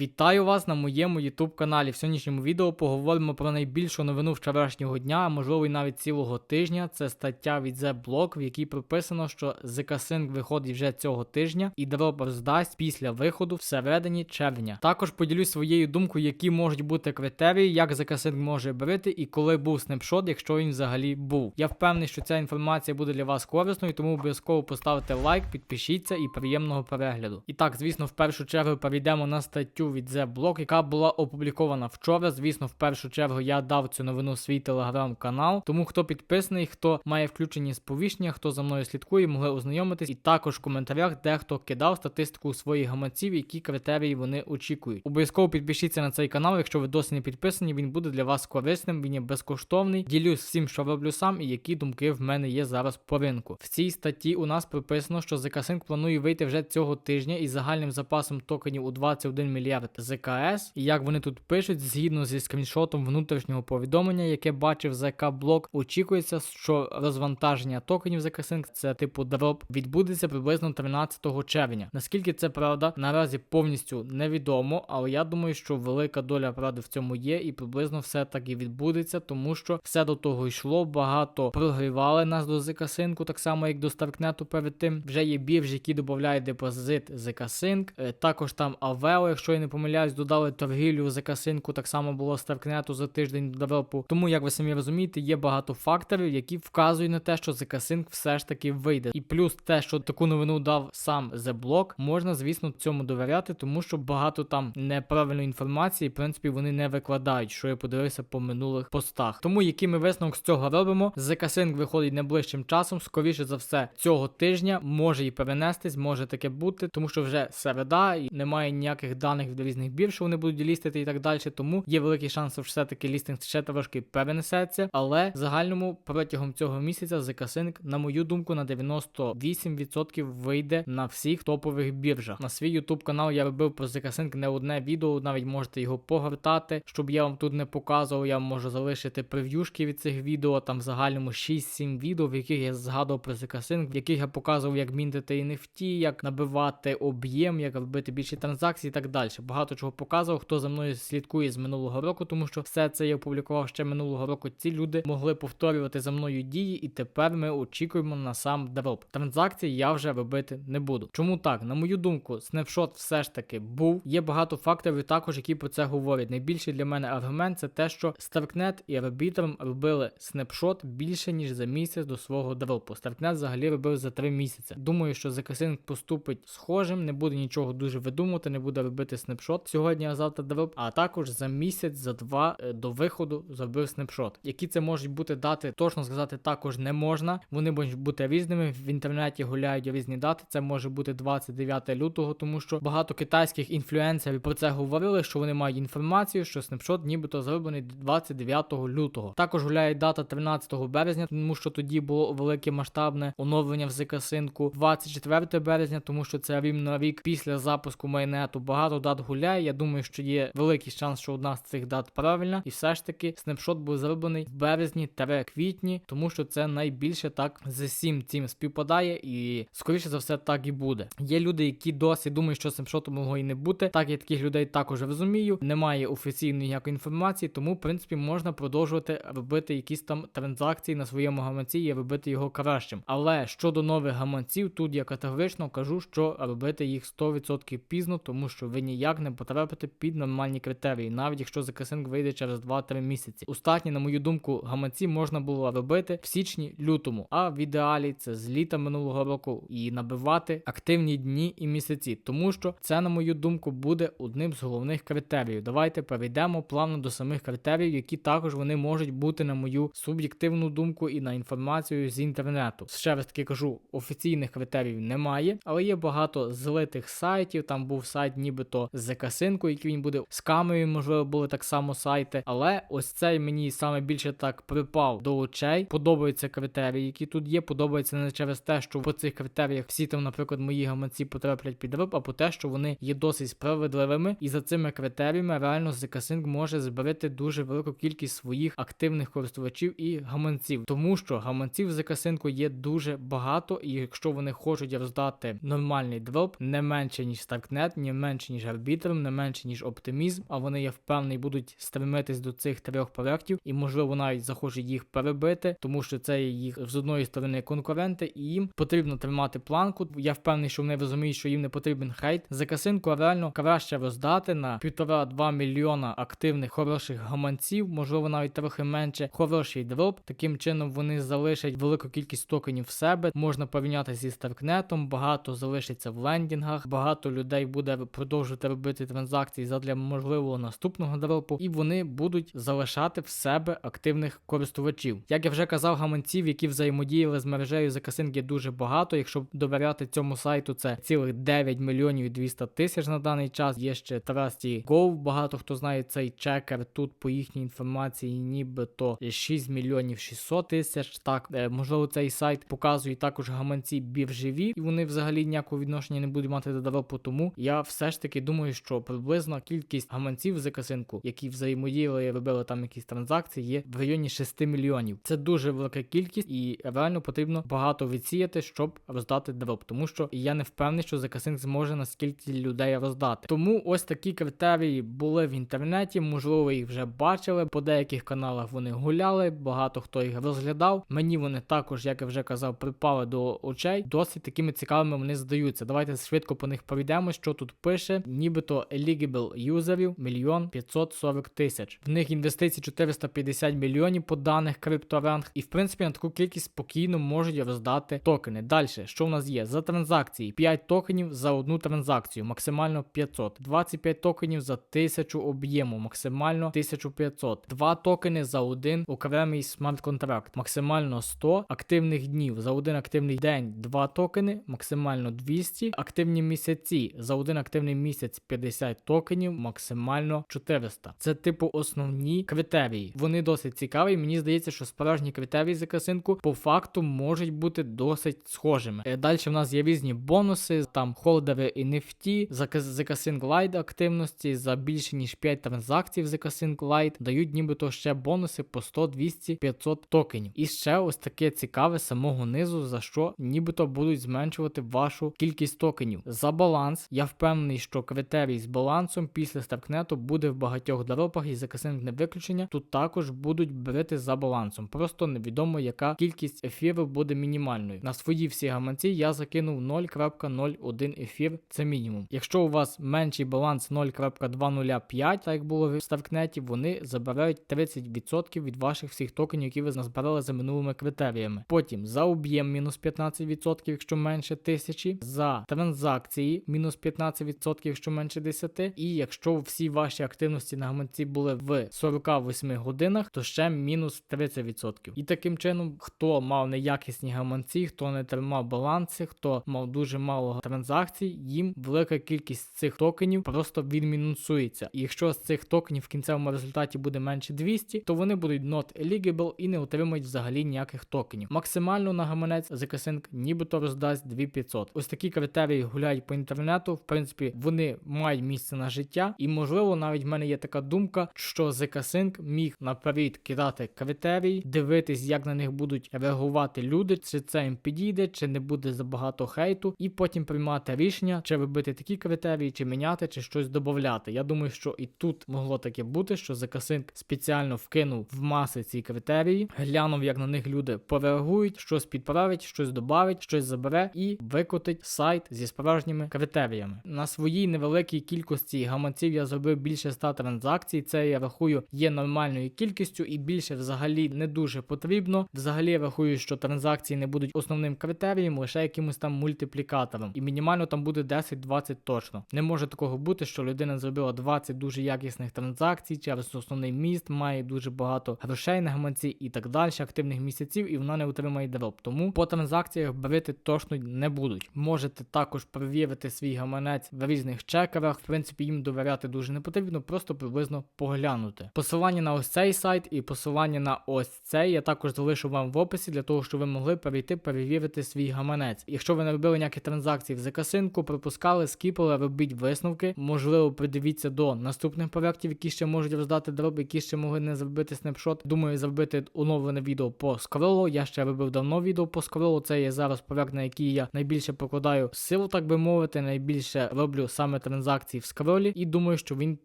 Вітаю вас на моєму YouTube каналі. В сьогоднішньому відео поговоримо про найбільшу новину вчорашнього дня, а можливо і навіть цілого тижня. Це стаття від The в якій прописано, що ZK Sync виходить вже цього тижня і девелопер здасть після виходу всередині червня. Також поділюсь своєю думкою, які можуть бути критерії, як ZK Sync може берити і коли був снапшот, якщо він взагалі був. Я впевнений, що ця інформація буде для вас корисною, тому обов'язково поставте лайк, підпишіться і приємного перегляду. І так, звісно, в першу чергу перейдемо на статтю від The Block, яка була опублікована вчора. Звісно, в першу чергу я дав цю новину свій телеграм-канал. Тому хто підписаний, хто має включені сповіщення, хто за мною слідкує, могли ознайомитись. І також в коментарях дехто кидав статистику своїх гаманців, які критерії вони очікують. Обов'язково підпишіться на цей канал, якщо ви досі не підписані, він буде для вас корисним, він є безкоштовний. Ділюсь всім, що роблю сам, і які думки в мене є зараз по ринку. В цій статті у нас прописано, що ZK-Sync планує вийти вже цього тижня із загальним запасом токенів у 21 мільярд ЗКС. І як вони тут пишуть, згідно зі скріншотом внутрішнього повідомлення, яке бачив ЗК Блок, очікується, що розвантаження токенів ZK-Sync, це типу дроп, відбудеться приблизно 13 червня. Наскільки це правда, наразі повністю невідомо, але я думаю, що велика доля правди в цьому є, і приблизно все так і відбудеться, тому що все до того йшло. Багато прогрівали нас до ZK-Sync, так само як до Старкнету перед тим. Вже є біржі, які додають депозит ZK-Sync. Е, Також там Aveo, якщо я не помиляюсь, додали торгівлю ZK-Sync, так само було Старкнету за тиждень до девелопу. Тому, як ви самі розумієте, є багато факторів, які вказують на те, що ZK-Sync все ж таки вийде. І плюс те, що таку новину дав сам The Block, можна, звісно, цьому довіряти, тому що багато там неправильної інформації, в принципі, вони не викладають, що я подивився по минулих постах. Тому який ми висновок з цього робимо, ZK-Sync виходить найближчим часом, скоріше за все, цього тижня може і перенестись, може таке бути, тому що вже середа і немає ніяких даних від різних бірж, що вони будуть лістити і так далі. Тому є великий шанс, що все-таки лістинг ще трошки перенесеться. Але в загальному протягом цього місяця ZK-Sync, на мою думку, на 98% вийде на всіх топових біржах. На свій YouTube канал я робив про ZK-Sync не одне відео, навіть можете його погортати, щоб я вам тут не показував. Я можу залишити прев'юшки від цих відео. Там в загальному 6-7 відео, в яких я згадував про ZK-Sync, в яких я показував, як мінтити NFT, як набивати об'єм, як робити більше транзакцій і так далі. Багато чого показував, хто за мною слідкує з минулого року, тому що все це я опублікував ще минулого року. Ці люди могли повторювати за мною дії, і тепер ми очікуємо на сам дроп. Транзакції я вже робити не буду. Чому так? На мою думку, снапшот все ж таки був. Є багато факторів також, які про це говорять. Найбільший для мене аргумент це те, що Starknet і Arbitrum робили снапшот більше ніж за місяць до свого дропу. Starknet взагалі робив за 3 місяці. Думаю, що ZK-Sync поступить схожим, не буде нічого дуже видумувати, не буде робити снапшот сьогодні, а завтра дроп. А також за місяць, за два е, до виходу зробив снапшот. Які це можуть бути дати, точно сказати також не можна. Вони можуть бути різними. В інтернеті гуляють різні дати. Це може бути 29 лютого, тому що багато китайських інфлюенсерів про це говорили, що вони мають інформацію, що снапшот нібито зроблений 29 лютого. Також гуляє дата 13 березня, тому що тоді було велике масштабне оновлення в ZK-Sync. 24 березня, тому що це рівно рік після запуску майнету. Багато дат гуляє. Я думаю, що є великий шанс, що одна з цих дат правильна, і все ж таки снапшот був зроблений в березні та квітні, тому що це найбільше так з всім цим співпадає, і скоріше за все так і буде. Є люди, які досі думають, що снапшоту могло і не бути. Так я таких людей також розумію. Немає офіційної ніякої інформації, тому в принципі можна продовжувати робити якісь там транзакції на своєму гаманці і робити його кращим. Але щодо нових гаманців, тут я категорично кажу, що робити їх 100% пізно, тому що ви ніяк не потрапите під нормальні критерії, навіть якщо закасинг вийде через 2-3 місяці. Остатні, на мою думку, гаманці можна було робити в січні-лютому, а в ідеалі це з літа минулого року і набивати активні дні і місяці, тому що це, на мою думку, буде одним з головних критеріїв. Давайте перейдемо плавно до самих критеріїв, які також вони можуть бути на мою суб'єктивну думку і на інформацію з інтернету. Ще раз таки кажу, офіційних критеріїв немає, але є багато злитих сайтів. Там був сайт, нібито з касинку, який він буде з камерою, можливо, були так само сайти. Але ось цей мені саме більше так припав до очей. Подобаються критерії, які тут є. Подобається не через те, що по цих критеріях всі там, наприклад, мої гаманці потраплять під риб, а по те, що вони є досить справедливими, і за цими критеріями реально ZK-Sync може зберегти дуже велику кількість своїх активних користувачів і гаманців, тому що гаманців ZK-Sync є дуже багато, і якщо вони хочуть роздати нормальний дроп, не менше ніж Starknet, не менше ніж Arbitrum, вітром, не менше ніж оптимізм. А вони я впевнений будуть стремитись до цих трьох проєктів, і можливо навіть захочуть їх перебити, тому що це їх з одної сторони конкуренти, і їм потрібно тримати планку. Я впевнений, що вони розуміють, що їм не потрібен хейт. За касинку реально краще роздати на півтора-два мільйона активних хороших гаманців, можливо, навіть трохи менше. Хороший дроп. Таким чином вони залишать велику кількість токенів в себе. Можна порівняти зі Старкнетом. Багато залишиться в лендінгах, багато людей буде продовжувати робити транзакції задля можливого наступного дропу, і вони будуть залишати в себе активних користувачів. Як я вже казав, гаманців, які взаємодіяли з мережею Закасинг є дуже багато. Якщо довіряти цьому сайту, це цілих 9 мільйонів і 200 тисяч на даний час. Є ще Trusty Go, багато хто знає цей чекер. Тут по їхній інформації, нібито 6 мільйонів 600 тисяч. Так, е, можливо, цей сайт показує також гаманці біржеві, і вони взагалі ніякого відношення не будуть мати до дропу. Тому я все ж таки думаю, що приблизно кількість гаманців з касинку, які взаємодіяли і робили там якісь транзакції, є в районі 6 мільйонів. Це дуже велика кількість, і реально потрібно багато відсіяти, щоб роздати дроп. Тому що я не впевнений, що Закасинг зможе наскільки людей роздати. Тому ось такі критерії були в інтернеті. Можливо, їх вже бачили. По деяких каналах вони гуляли, багато хто їх розглядав. Мені вони також, як я вже казав, припали до очей. Досить такими цікавими вони здаються. Давайте швидко по них пройдемо, що тут пише. Нібито eligible юзерів мільйон 540 тисяч. В них інвестицій 450 мільйонів по даних крипторанг. І в принципі на таку кількість спокійно можуть роздати токени. Далі, що в нас є? За транзакції 5 токенів за одну транзакцію, максимально 500. 25 токенів за 1000 об'єму, максимально 1500. 2 токени за один окремий смарт-контракт, максимально 100 активних днів. За один активний день 2 токени, максимально 200. Активні місяці за один активний місяць 50 токенів, максимально 400. Це типу основні критерії. Вони досить цікаві. Мені здається, що справжні критерії за касинку по факту можуть бути досить схожими. Далі в нас є різні бонуси, там холдери NFT, за Zcassing Lite активності за більше ніж 5 транзакцій в Zcassing Lite дають нібито ще бонуси по 100, 200, 500 токенів. І ще ось таке цікаве самого низу, за що нібито будуть зменшувати вашу кількість токенів. За баланс, я впевнений, що критерій з балансом після Старкнету буде в багатьох дропах і Zcassing не виключення. Тут також будуть брати за балансом. Просто невідомо, яка кількість ефіру буде мінімальною. На свої всі гаманці я закинув 0.01 ефір, це мінімум. Якщо у вас менший баланс 0.205, так як було в Старкнеті, вони забирають 30% від ваших всіх токенів, які ви назбирали за минулими критеріями. Потім за об'єм мінус 15%, якщо менше тисячі, за транзакції мінус 15%, якщо менше 10, і якщо всі ваші активності на гаманці були в 48 годинах, то ще мінус 30%. І таким чином, хто мав неякісні гаманці, хто не тримав баланси, хто мав дуже мало транзакцій, їм велика кількість цих токенів просто відмінусується. І якщо з цих токенів в кінцевому результаті буде менше 200, то вони будуть not eligible і не отримають взагалі ніяких токенів. Максимально на гаманець Zcassing нібито роздасть 2500. Ось такі критерії гуляють по інтернету. В принципі, вони мають місце на життя, і можливо, навіть в мене є така думка, що Zcassing міг наперед кидати критерії, дивитись, як на них будуть реагувати люди, чи це їм підійде, чи не буде забагато хейту, і потім приймати рішення, чи робити такі критерії, чи міняти, чи щось додати. Я думаю, що і тут могло таке бути, що Zcassing спеціально вкинув в маси ці критерії, глянув, як на них люди пореагують, щось підправить, щось додавить, щось забере і викотить сайт зі справжніми критеріями. На своїй невеликій кількості гаманців я зробив більше 100 транзакцій. Це я рахую є нормальною кількістю і більше взагалі не дуже потрібно. Взагалі я рахую, що транзакції не будуть основним критерієм, лише якимось там мультиплікатором. І мінімально там буде 10-20 точно. Не може такого бути, що людина зробила 20 дуже якісних транзакцій через основний міст, має дуже багато грошей на гаманці і так далі, активних місяців, і вона не отримає дроп. Тому по транзакціях брити точно не будуть. Можете також перевірити свій гаманець в різних чекерах. В принципі, їм довіряти дуже не потрібно, просто приблизно поглянути. Посилання на ось цей сайт і посилання на ось цей я також залишу вам в описі для того, щоб ви могли перейти перевірити свій гаманець. Якщо ви не робили ніякі транзакції в закасинку, пропускали, скіпали, робіть висновки. Можливо, придивіться до наступних проєктів, які ще можуть роздати дроп, які ще могли не зробити снапшот. Думаю, зробити оновлене відео по скролу. Я ще робив давно відео по скролу. Це є зараз проєкт, на який я найбільше покладаю силу, так би мовити. Найбільше роблю саме транзакції транзакцій в скролі, і думаю, що він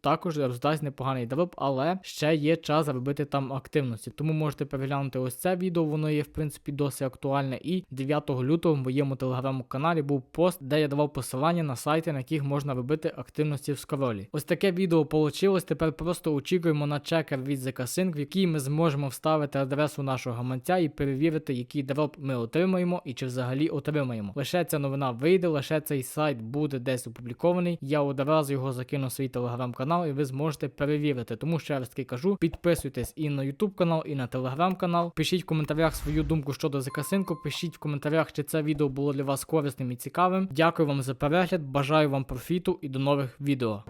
також роздасть непоганий дроп, але ще є час заробити там активності. Тому можете переглянути ось це відео, воно є в принципі досить актуальне. І 9 лютого в моєму телеграм-каналі був пост, де я давав посилання на сайти, на яких можна робити активності в скролі. Ось таке відео получилось. Тепер просто очікуємо на чекер від ZK-Sync, в який ми зможемо вставити адресу нашого гаманця і перевірити, який дроп ми отримаємо і чи взагалі отримаємо. Лише ця новина вийде, лише цей сайт буде десь опублікований. Я одразу його закину в свій телеграм-канал, і ви зможете перевірити. Тому ще раз таки кажу, підписуйтесь і на YouTube канал, і на телеграм-канал. Пишіть в коментарях свою думку щодо ZK-Sync, Пишіть в коментарях, чи це відео було для вас корисним і цікавим. Дякую вам за перегляд, бажаю вам профіту і до нових відео.